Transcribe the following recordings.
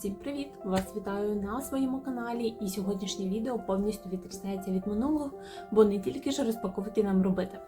Всім привіт! Вас вітаю на своєму каналі. І сьогоднішнє відео повністю відрізняється від минулого, бо не тільки ж розпаковки нам робити.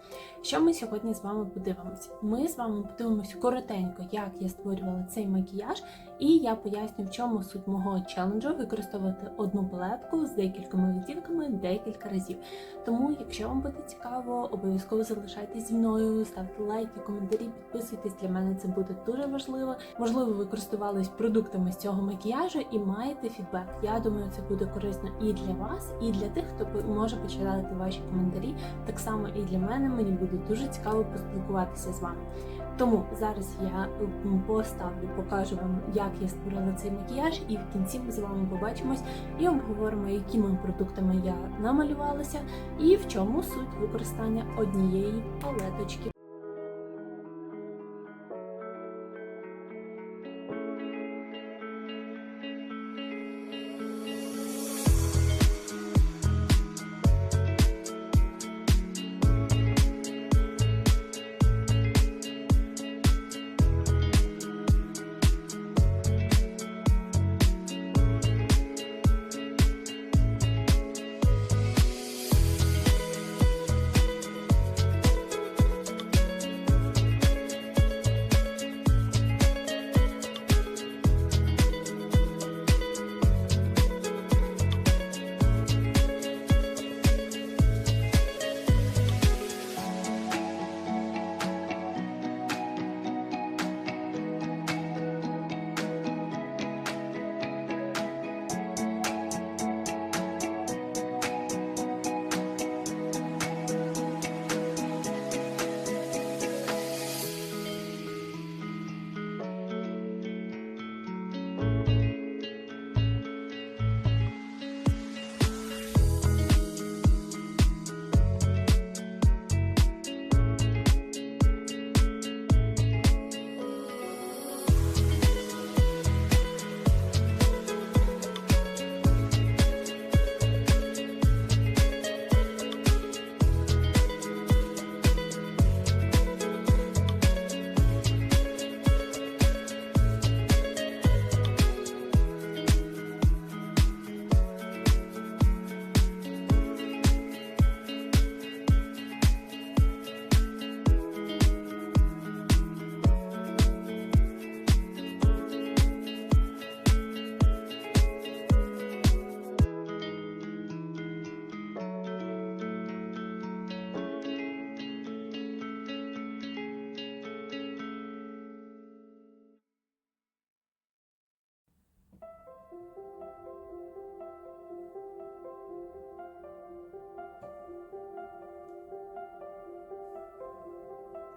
Що ми сьогодні з вами подивимося? Ми з вами подивимося коротенько, як я створювала цей макіяж, і я поясню, в чому суть мого челенджу використовувати одну палетку з декількома відтінками декілька разів. Тому, якщо вам буде цікаво, обов'язково залишайтесь зі мною, ставте лайки, коментарі, підписуйтесь. Для мене це буде дуже важливо. Можливо, ви користувались продуктами з цього макіяжу і маєте фідбек. Я думаю, це буде корисно і для вас, і для тих, хто може почитати ваші коментарі. Так само і для мене мені буде дуже цікаво поспілкуватися з вами. Тому зараз я поставлю, покажу вам, як я створила цей макіяж, і в кінці ми з вами побачимось і обговоримо, якими продуктами я намалювалася, і в чому суть використання однієї палеточки.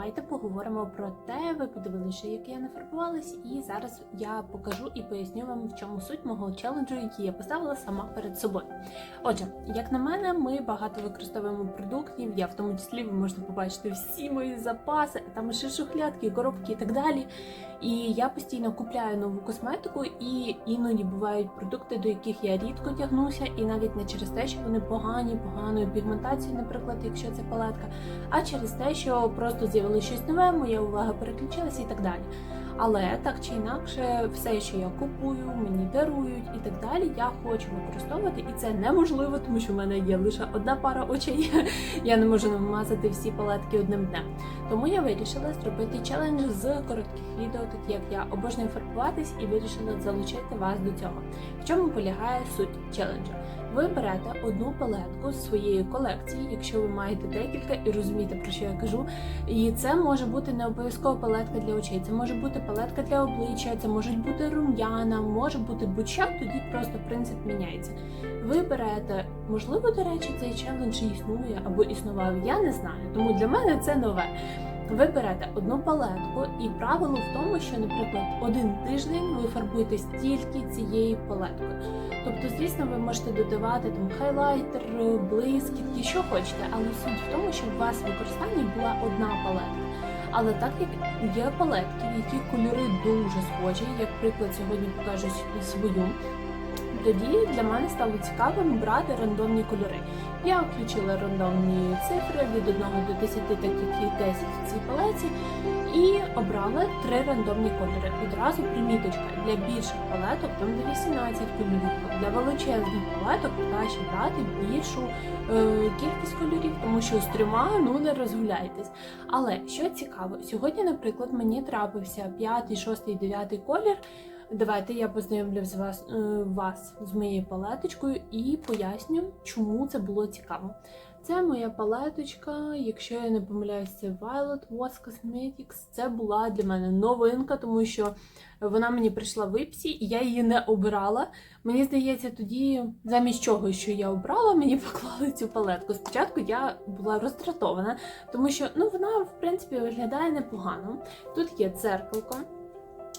Давайте поговоримо про те, ви подивилися, як я нафарбувалась, і зараз я покажу і поясню вам, в чому суть мого челенджу, який я поставила сама перед собою. Отже, як на мене, ми багато використовуємо продуктів. Я в тому числі ви можете побачити всі мої запаси, там ще шухлядки, коробки і так далі. І я постійно купляю нову косметику, і іноді бувають продукти, до яких я рідко тягнуся, і навіть не через те, що вони погані, поганою пігментацією, наприклад, якщо це палетка, а через те, що просто з'явилося щось нове, моя увага переключилася і так далі. Але так чи інакше, все, що я купую, мені дарують і так далі, я хочу використовувати, і це неможливо, тому що в мене є лише одна пара очей. Я не можу намазати всі палетки одним днем. Тому я вирішила зробити челендж з коротких відео, так як я обожнюю фарбуватись і вирішила залучити вас до цього. В чому полягає суть челенджу? Ви берете одну палетку з своєї колекції, якщо ви маєте декілька і розумієте, про що я кажу. І це може бути не обов'язково палетка для очей, це може бути палетка для обличчя, це можуть бути рум'яна, може бути будь-що, тоді просто принцип міняється. Ви берете, можливо, до речі, цей челендж існує або існував, я не знаю, тому для мене це нове. Ви берете одну палетку, і правило в тому, що, наприклад, один тиждень ви фарбуєтесь тільки цією палеткою. Тобто, звісно, ви можете додавати там хайлайтер, блискітки, що хочете, але суть в тому, щоб у вас в використанні була одна палетка. Але так як є палетки, в які кольори дуже схожі, як приклад сьогодні покажу свою, тоді для мене стало цікавим брати рандомні кольори. Я включила рандомні цифри від 1 до 10, так як їх 10 в цій палеті, І обрала три рандомні кольори. Одразу приміточка для більших палеток, там де 18 кольорів, для величезних палеток краще брати більшу е, кількість кольорів, тому що з трьома ну не розгуляйтесь. Але що цікаво, сьогодні, наприклад, мені трапився п'ятий, шостий, дев'ятий колір. Давайте я познайомлю з вас, е, вас з моєю палеточкою і поясню, чому це було цікаво. Це моя палеточка, якщо я не помиляюсь, це Violet Was Cosmetics. Це була для мене новинка, тому що вона мені прийшла в іпсі, і я її не обирала. Мені здається, тоді замість чого, що я обрала, мені поклали цю палетку. Спочатку я була роздратована, тому що ну вона в принципі виглядає непогано. Тут є дзеркалко.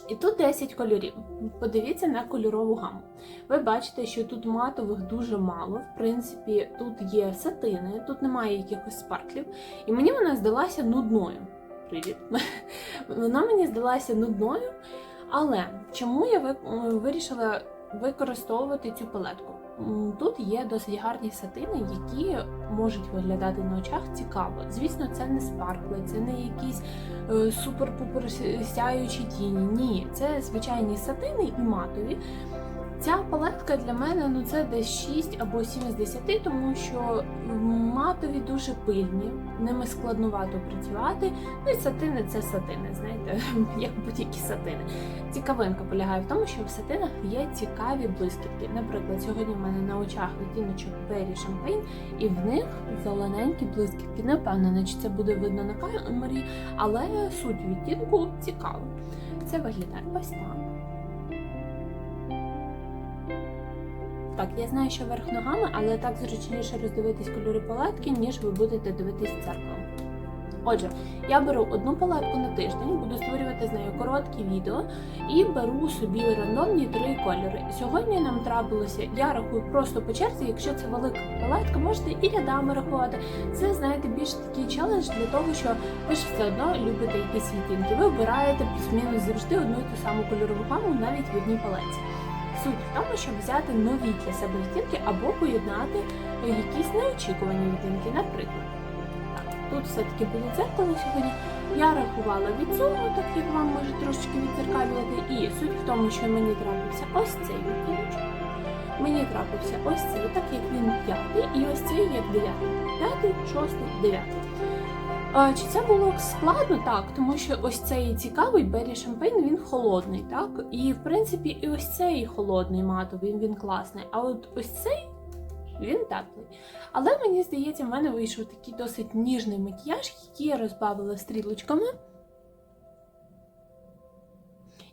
І тут 10 кольорів. Подивіться на кольорову гаму. Ви бачите, що тут матових дуже мало. В принципі, тут є сатини, тут немає якихось спарклів. І мені вона здалася нудною. Привіт. Вона мені здалася нудною. Але чому я вирішила використовувати цю палетку? Тут є досить гарні сатини, які можуть виглядати на очах цікаво. Звісно, це не спаркли, це не якісь е, супер-пупер сяючі тіні. Ні, це звичайні сатини і матові. Ця палетка для мене ну це десь 6 або 7 з 10, тому що матові дуже пильні, ними складнувато працювати. Ну і сатини це сатини, знаєте, як будь-які сатини. Цікавинка полягає в тому, що в сатинах є цікаві блискітки. Наприклад, сьогодні в мене на очах відтіночок Berry Champagne, і в них зелененькі блискітки. Не впевнена, чи це буде видно на камері, але суть відтінку цікава. Це виглядає ось так. Так, я знаю, що верх ногами, але так зручніше роздивитись кольори палетки, ніж ви будете дивитись дзеркало. Отже, я беру одну палетку на тиждень, буду створювати з нею короткі відео і беру собі рандомні три кольори. Сьогодні нам трапилося, я рахую просто по черзі, якщо це велика палетка, можете і рядами рахувати. Це, знаєте, більш такий челендж для того, що ви ж все одно любите якісь відтінки. Ви обираєте плюс-мінус завжди одну і ту саму кольорову гаму навіть в одній палеці. Суть в тому, щоб взяти нові для себе відтінки або поєднати якісь неочікувані відтінки, наприклад. Тут все-таки було дзеркало сьогодні. Я рахувала від цього, так як вам може трошечки відзеркалювати. І суть в тому, що мені трапився ось цей відтіночок. Мені трапився ось цей, так як він п'ятий, і ось цей як дев'ятий. П'ятий, шостий, дев'ятий. Чи це було складно? Так, тому що ось цей цікавий Бері Шампейн, він холодний, так? І в принципі, і ось цей холодний матовий, він класний. А от ось цей він теплий. Але мені здається, в мене вийшов такий досить ніжний макіяж, який я розбавила стрілочками.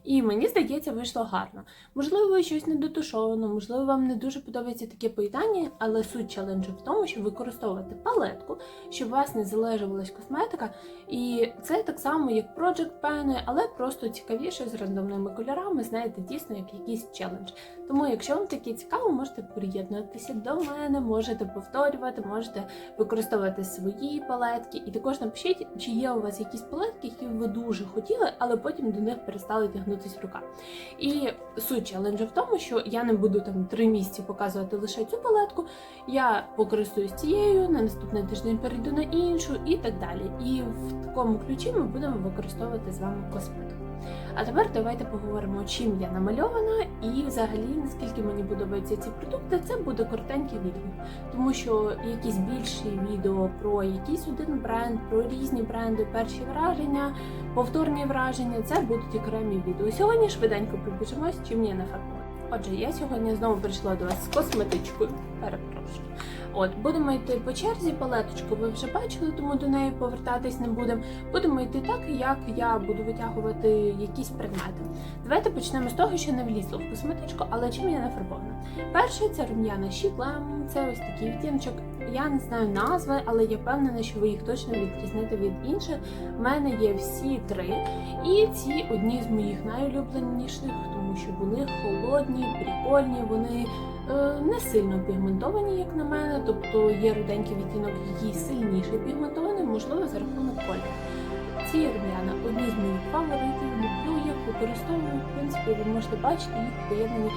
І мені здається, вийшло гарно. Можливо, щось недотушовано, можливо, вам не дуже подобається таке поєднання, але суть челенджу в тому, щоб використовувати палетку, щоб у вас не залежувалась косметика. І це так само, як Project Pen, але просто цікавіше з рандомними кольорами, знаєте, дійсно як якийсь челендж. Тому, якщо вам таке цікаво, можете приєднатися до мене, можете повторювати, можете використовувати свої палетки. І також напишіть, чи є у вас якісь палетки, які ви дуже хотіли, але потім до них перестали тягнутися рука. І суть челенджу в тому, що я не буду там три місяці показувати лише цю палетку. Я покористуюсь цією, на наступний тиждень перейду на іншу і так далі. І в такому ключі ми будемо використовувати з вами косметику. А тепер давайте поговоримо, чим я намальована, і взагалі наскільки мені подобаються ці продукти. Це буде коротеньке відео, тому що якісь більші відео про якийсь один бренд, про різні бренди, перші враження, повторні враження це будуть окремі відео. Сьогодні швиденько пробіжимось, чим я нафарбую. Отже, я сьогодні знову прийшла до вас з косметичкою. Перепрошую. От, будемо йти по черзі, палеточку ви вже бачили, тому до неї повертатись не будемо. Будемо йти так, як я буду витягувати якісь предмети. Давайте почнемо з того, що не влізло в косметичку, але чим я нафарбована. Перше це рум'яна щіклем, це ось такий відтіночок. Я не знаю назви, але я впевнена, що ви їх точно відрізните від інших. У мене є всі три, і ці одні з моїх найулюбленіших, тому що вони холодні, прикольні, вони не сильно пігментовані, як на мене. Тобто є руденький відтінок, який сильніше пігментований, можливо, за рахунок кольору. Ці рум'яна одні з моїх фаворитів, люблю їх, використовую. В принципі, ви можете бачити їх поєднані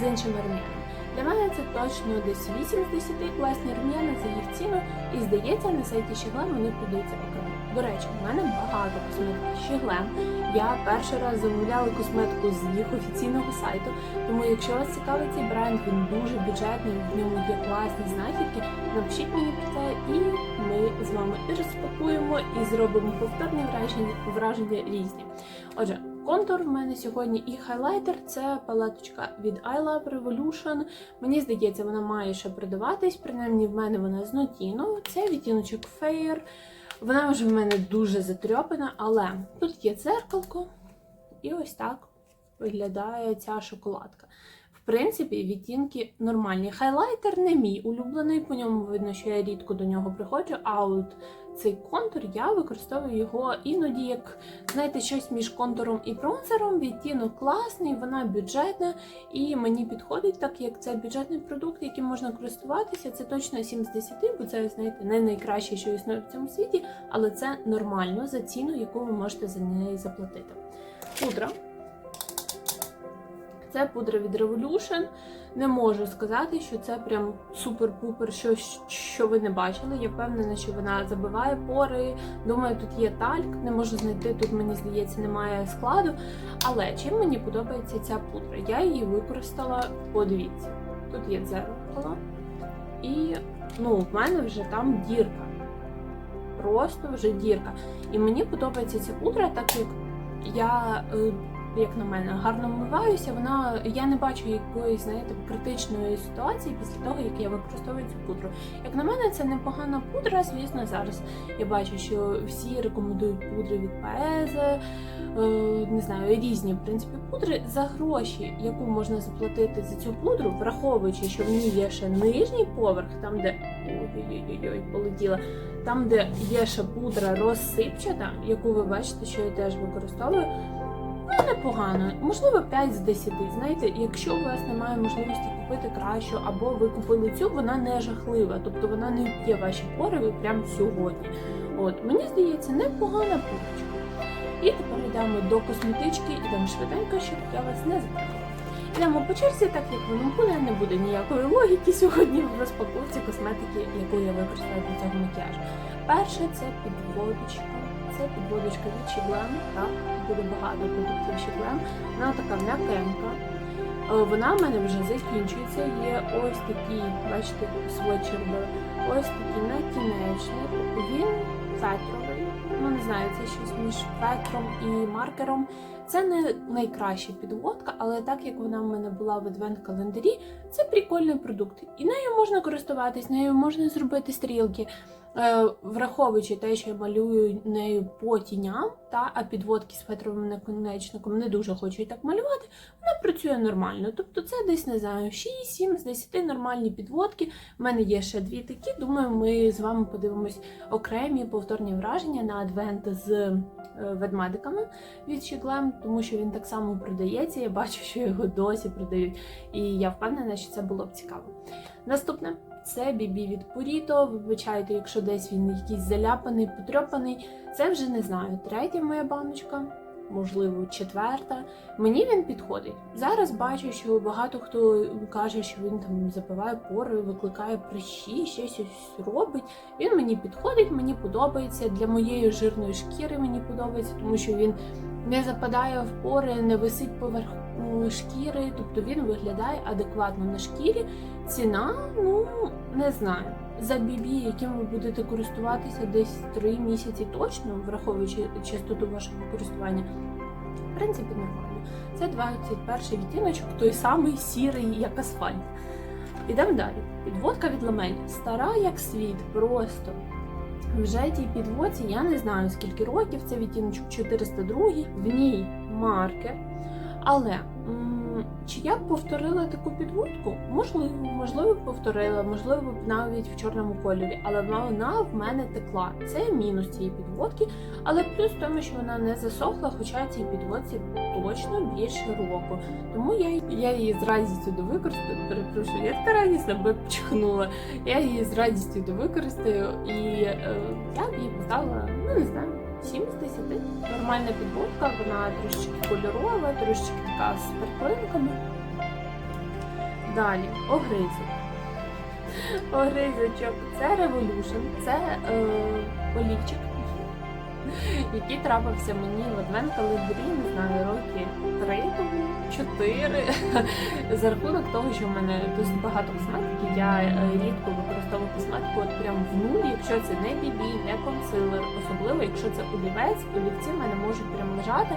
з іншими рум'янами. Для мене це точно десь 8 з 10 класні рум'яна за їх ціну, і здається, на сайті Щегла вони продаються окремо. До речі, в мене багато косметики глем. Я перший раз замовляла косметику з їх офіційного сайту. Тому, якщо вас цікавить цей бренд, він дуже бюджетний, в ньому є класні знахідки. Напишіть мені про це, і ми з вами і розпакуємо, і зробимо повторні враження, враження різні. Отже, контур в мене сьогодні і хайлайтер це палеточка від I Love Revolution. Мені здається, вона має ще продаватись, принаймні в мене вона з Notino. Це відтіночок Fair. Вона вже в мене дуже затрьопана, але тут є дзеркалко, і ось так виглядає ця шоколадка. Принципі, відтінки нормальні. Хайлайтер не мій улюблений, по ньому видно, що я рідко до нього приходжу. А от цей контур я використовую його іноді як, знаєте, щось між контуром і бронзером. Відтінок класний, вона бюджетна і мені підходить, так як це бюджетний продукт, яким можна користуватися. Це точно 7 з 10, бо це, знаєте, не найкраще, що існує в цьому світі, але це нормально за ціну, яку ви можете за неї заплатити. Пудра. Це пудра від Revolution. Не можу сказати, що це прям супер-пупер, щось, що ви не бачили. Я впевнена, що вона забиває пори. Думаю, тут є тальк, не можу знайти. Тут мені здається, немає складу. Але чим мені подобається ця пудра? Я її використала. Подивіться, тут є дзеркало, і ну, в мене вже там дірка. Просто вже дірка. І мені подобається ця пудра, так як я. Як на мене, гарно вмиваюся, вона я не бачу якоїсь, знаєте, критичної ситуації після того, як я використовую цю пудру. Як на мене, це непогана пудра. Звісно, зараз я бачу, що всі рекомендують пудри від Паезе, не знаю, різні в принципі пудри за гроші, яку можна заплатити за цю пудру, враховуючи, що в ній є ще нижній поверх, там де ой-ой-ой, полетіла. Там, де є ще пудра розсипчата, яку ви бачите, що я теж використовую. Непогано, можливо, 5 з 10. Знаєте, якщо у вас немає можливості купити кращу, або ви купили цю, вона не жахлива, тобто вона не вб'є ваші пориви прямо сьогодні. От мені здається, непогана пудочка. І тепер йдемо до косметички, ідемо швиденько, щоб я вас не запитала. Йдемо по черзі, так як воно буде, не буде ніякої логіки сьогодні в розпаковці косметики, яку я використаю для цього макіяжу. Перше це підводочка. Це підводочка від Shiblem, так, буде багато продуктів Shiblem. Вона така м'якенька. Е, Вона в мене вже закінчується. Є ось такий, бачите, сводчер був. Ось такий накінечник. Він фетровий. Ну, не знаю, це щось між фетром і маркером. Це не найкраща підводка, але так як вона в мене була в адвент-календарі, це прикольний продукт. І нею можна користуватись, нею можна зробити стрілки. Е, враховуючи те, що я малюю нею по тіням, та, а підводки з фетровим наконечником не дуже хочу так малювати, вона працює нормально. Тобто це десь, не знаю, 6-7 з 10 нормальні підводки. У мене є ще дві такі. Думаю, ми з вами подивимось окремі повторні враження на адвент з е, ведмедиками від Щеглем, тому що він так само продається. Я бачу, що його досі продають, і я впевнена, що це було б цікаво. Наступне. Це бібі від Purito. Вибачайте, якщо десь він якийсь заляпаний, потрьопаний. Це вже не знаю. Третя моя баночка, можливо, четверта. Мені він підходить. Зараз бачу, що багато хто каже, що він там запиває пори, викликає прищі, ще щось робить. Він мені підходить, мені подобається. Для моєї жирної шкіри мені подобається, тому що він не западає в пори, не висить поверх шкіри, тобто він виглядає адекватно на шкірі. Ціна, ну не знаю. За бібі, яким ви будете користуватися десь 3 місяці точно, враховуючи частоту вашого користування, в принципі, нормально. Це 21 відтіночок, той самий сірий, як асфальт. Ідемо далі. Підводка від ламель. Стара як світ, просто. Вже тій підводці я не знаю скільки років, це відтіночок 402, в ній маркер. Але чи я б повторила таку підводку? Можливо, можливо, повторила, можливо, навіть в чорному кольорі, але вона в мене текла. Це мінус цієї підводки, але плюс в тому, що вона не засохла, хоча цій підводці точно більше року. Тому я, я її з радістю довикористаю. Перепрошую, я така радісна, бо пчихнула. Я її з радістю довикористаю, і е, я б її поставила, ну не знаю. 7 з 10. Нормальна підводка, вона трошечки кольорова, трошечки така з перклинками. Далі, огризок. Огризочок. Це Revolution, це е, олівчик. який трапився мені в адвент календарі, не знаю, роки три тому, чотири. За рахунок того, що в мене досить багато косметики, я е, рідко використовую косметику от прям в нулі, якщо це не бібі, не консилер, особливо якщо це олівець, олівці в мене можуть прям лежати.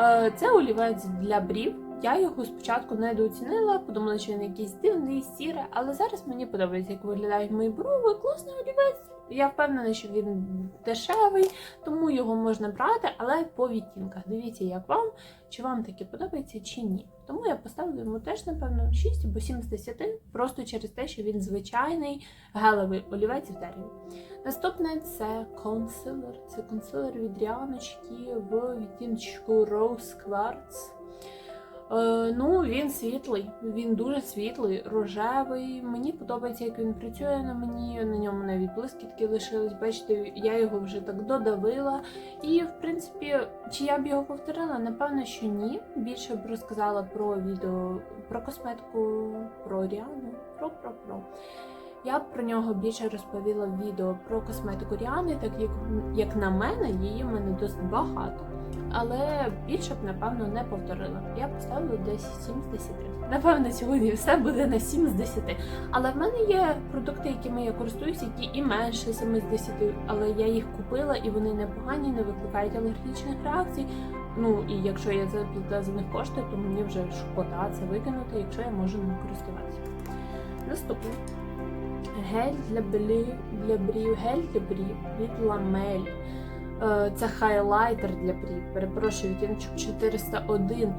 Е, Це олівець для брів. Я його спочатку недооцінила, подумала, що він якийсь дивний, сірий, але зараз мені подобається, як виглядають мої брови. Класний олівець. Я впевнена, що він дешевий, тому його можна брати, але по відтінках. Дивіться, як вам, чи вам таке подобається, чи ні. Тому я поставлю йому теж, напевно, 6 або 7 з 10, просто через те, що він звичайний гелевий олівець в дереві. Наступне це консилер. Це консилер від Ріаночки в відтіночку Rose Quartz. Е, ну, він світлий, він дуже світлий, рожевий. Мені подобається, як він працює на мені. На ньому навіть блискітки лишились. Бачите, я його вже так додавила. І, в принципі, чи я б його повторила? Напевно, що ні. Більше б розказала про відео про косметику, про Ріану, про про про. Я б про нього більше розповіла в відео про косметику Ріани, так як, як на мене, її в мене досить багато. Але більше б, напевно, не повторила. Я поставила десь 7 з 10. Напевно, сьогодні все буде на 7 з 10. Але в мене є продукти, якими я користуюся, які і менше 7 з 10, але я їх купила і вони непогані, не викликають алергічних реакцій. Ну і якщо я заплатила за них кошти, то мені вже шкода це викинути, якщо я можу ним користуватися. Наступне. Гель для брів, для брів, гель для брів від ламель. Е, Це хайлайтер для брів. Перепрошую, відтіночок 401.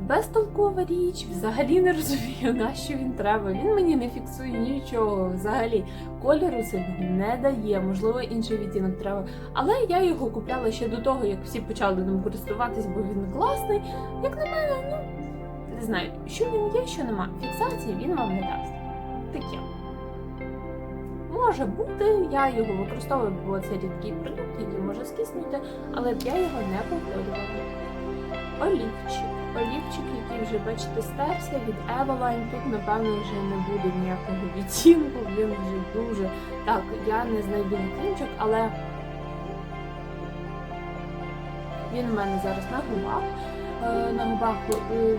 Безтолкова річ, взагалі не розумію, на що він треба. Він мені не фіксує нічого. Взагалі кольору собі не дає, можливо, інший відтінок треба. Але я його купляла ще до того, як всі почали ним користуватись, бо він класний. Як на мене, ну не знаю, що він є, що нема. Фіксації він вам не дасть. Таке. Може бути, я його використовую, бо це рідкий продукт, який може скиснути, але б я його не повторювала. Олівчик. Олівчик, який вже, бачите, стерся від Eveline. Тут, напевно, вже не буде ніякого відтінку, він вже дуже. Так, я не знайду відтінчик, але він в мене зараз на губах. Е, На губах е,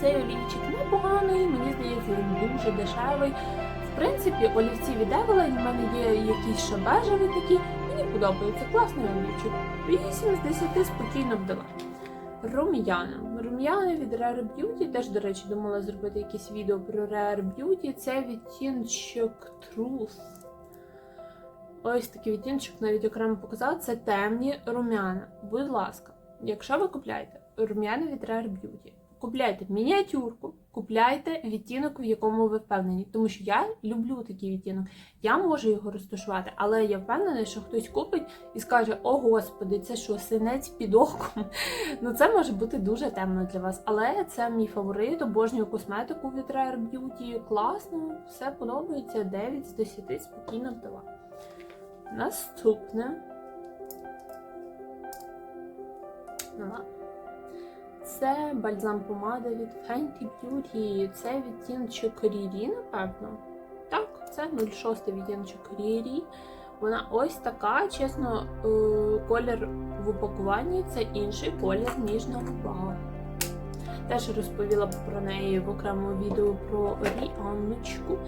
цей олівчик непоганий, мені здається, він дуже дешевий. В принципі, олівці від Eveline, в мене є якісь ще бежеві такі. Мені подобається класний олівчик. 8 з 10 спокійно б дала. Рум'яна. Рум'яна від Rare Beauty. Теж, до речі, думала зробити якесь відео про Rare Beauty. Це відтінчик Truth. Ось такий відтінчик навіть окремо показала. Це темні рум'яна. Будь ласка, якщо ви купляєте рум'яна від Rare Beauty, купляйте мініатюрку, купляйте відтінок, в якому ви впевнені. Тому що я люблю такий відтінок. Я можу його розташувати, але я впевнена, що хтось купить і скаже: О, господи, це що, синець під оком? Ну це може бути дуже темно для вас. Але це мій фаворит, обожнюю косметику від Rare Beauty. Класно, все подобається. 9 з 10 спокійно вдала. Наступне. Ладно. Це бальзам помада від Fenty Beauty. Це відтіночок Рірі, напевно. Так, це 06 відтіночок Рірі. Вона ось така, чесно, е, колір в упакуванні це інший колір, ніж на губах. Теж розповіла про неї в окремому відео про Ріанночку.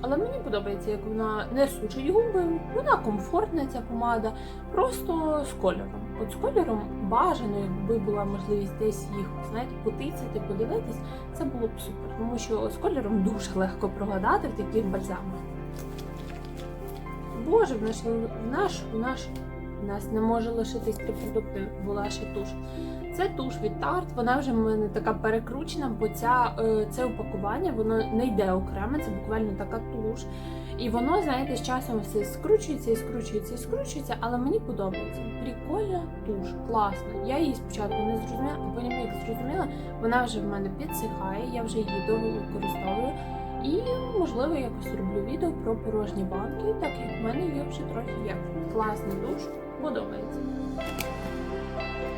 Але мені подобається, як вона не сушить губи, вона комфортна, ця помада, просто з кольором. От з кольором бажано, якби була можливість десь їх, знаєте, потицяти, подивитись, це було б супер, тому що з кольором дуже легко прогадати в таких бальзамах. Боже, в наш, в наш, в наш, в нас не може лишитись три продукти, була ще туш. Це туш від Tarte, вона вже в мене така перекручена, бо ця, е, це упакування воно не йде окремо, це буквально така туш. І воно, знаєте, з часом все скручується і скручується і скручується, але мені подобається. Прикольна туш, класна. Я її спочатку не зрозуміла, а потім як зрозуміла, вона вже в мене підсихає, я вже її довго використовую. І, можливо, якось роблю відео про порожні банки, так як в мене є вже трохи є. Класний душ, подобається.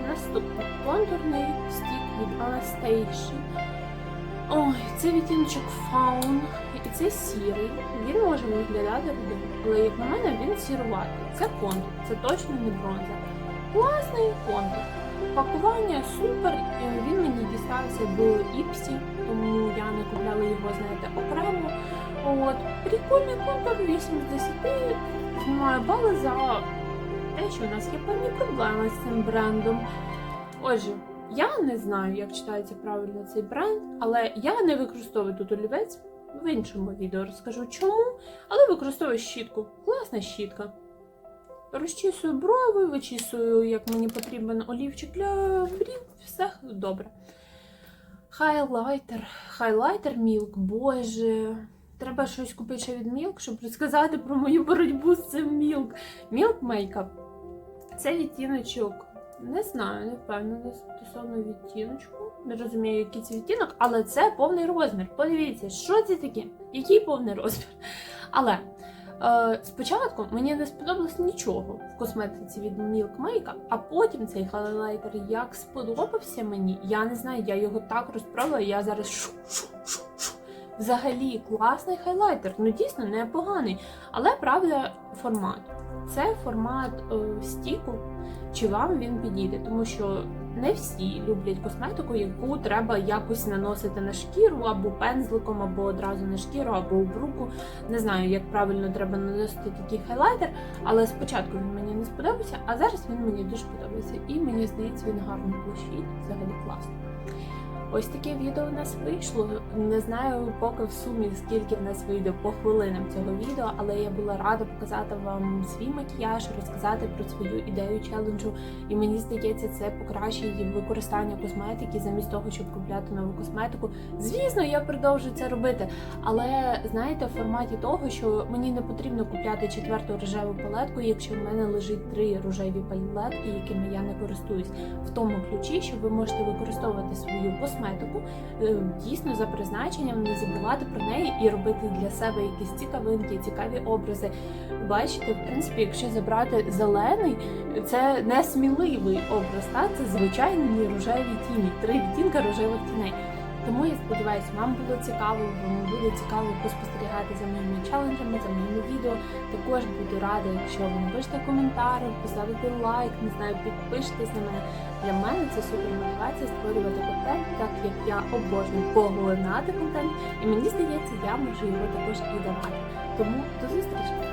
Наступний контурний стік від Anastasia. Ой, це відтіночок фаун, і це сірий. Він може виглядати рудим, але як на мене він сіруватий. Це контур, це точно не бронза. Класний контур. Пакування супер. Він мені дістався в Іпсі, тому я не купляла його, знаєте, окремо. От, прикольний контур, 8 з 10. Знімаю бали за те, що у нас є певні проблеми з цим брендом. Отже, я не знаю, як читається правильно цей бренд, але я не використовую тут олівець. В іншому відео розкажу чому, але використовую щітку. Класна щітка. Розчісую брови, вичісую, як мені потрібен олівчик для брів, все добре. Хайлайтер. Хайлайтер Мілк, боже. Треба щось купити ще від Мілк, щоб розказати про мою боротьбу з цим Мілк. Мілк Мейкап. Це відтіночок. Не знаю, не впевнена стосовно відтіночку. Не розумію, який це відтінок, але це повний розмір. Подивіться, що це таке? Який повний розмір? Але е, спочатку мені не сподобалось нічого в косметиці від Milk Makeup, а потім цей хайлайтер як сподобався мені. Я не знаю, я його так розправила, я зараз шу, шу, шу, шу. Взагалі класний хайлайтер, ну дійсно непоганий. Але правда, формат. Це формат е, стіку, чи вам він підійде, тому що не всі люблять косметику, яку треба якось наносити на шкіру або пензликом, або одразу на шкіру, або у бруку. Не знаю, як правильно треба наносити такий хайлайтер, але спочатку він мені не сподобався, а зараз він мені дуже подобається. І мені здається, він гарно блищить, взагалі класно. Ось таке відео у нас вийшло. Не знаю поки в сумі скільки в нас вийде по хвилинам цього відео, але я була рада показати вам свій макіяж, розказати про свою ідею челенджу. І мені здається, це покращить використання косметики замість того, щоб купляти нову косметику. Звісно, я продовжу це робити. Але знаєте, в форматі того, що мені не потрібно купляти четверту рожеву палетку, якщо в мене лежить три рожеві палетки, якими я не користуюсь, в тому ключі, що ви можете використовувати свою косметику е, дійсно за призначенням, не забувати про неї і робити для себе якісь цікавинки, цікаві образи. Бачите, в принципі, якщо забрати зелений, це не сміливий образ, та це звичайні рожеві тіні, три відтінка рожевих тіней. Тому я сподіваюся, вам було цікаво, вам буде цікаво поспостерігати за моїми челенджами, за моїми відео. Також буду рада, якщо ви напишете коментар, поставите лайк, не знаю, підпишитесь на мене. Для мене це супер мотивація створювати контент, так як я обожнюю поглинати контент, і мені здається, я можу його також і давати. Тому до зустрічі!